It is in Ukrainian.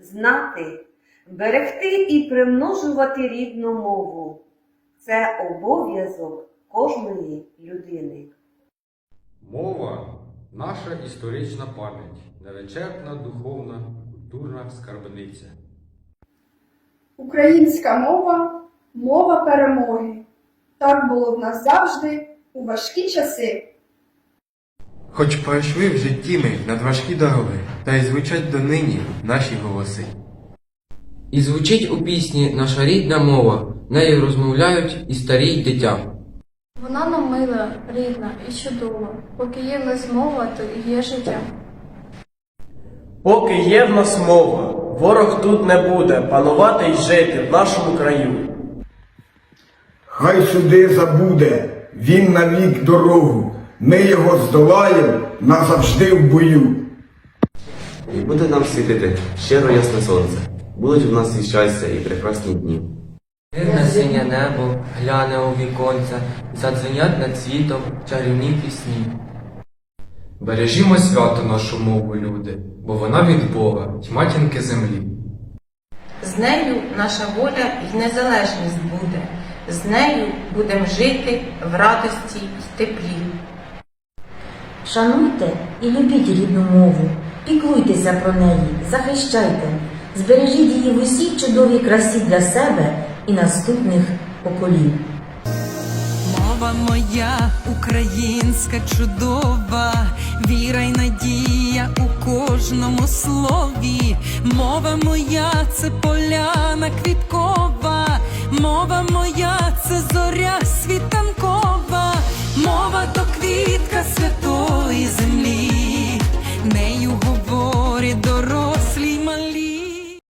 знати, берегти і примножувати рідну мову. Це обов'язок кожної людини. Мова наша історична пам'ять, невичерпна духовна, культурна скарбниця. Українська мова мова перемоги. Так було в нас завжди у важкі часи. Хоч пройшли в житті ми надважкі дороги, та й звучать донині наші голоси. І звучить у пісні наша рідна мова, нею розмовляють і старі й дитя. Вона нам мила, рідна і чудова. Поки є в нас мова, то і є життя. Поки є в нас мова, ворог тут не буде панувати й жити в нашому краю. Хай суди забуде, він навік дорогу, ми його здолаєм назавжди в бою. І буде нам світити щиро ясне сонце. Будуть в нас і щастя, і прекрасні дні. Мирне синє небо гляне у віконце, задзвенять над світом чарівні пісні. Бережімо свято нашу мову, люди, бо вона від Бога, й матінки землі. З нею наша воля й незалежність буде. З нею будемо жити в радості й теплі. Шануйте і любіть рідну мову, піклуйтеся про неї, захищайте, збережіть її в усій чудовій красі для себе і наступних поколінь. Мова моя українська чудова, віра й надія у кожному слові. Мова моя це поляна квіткова, нею говорять дорослі малі.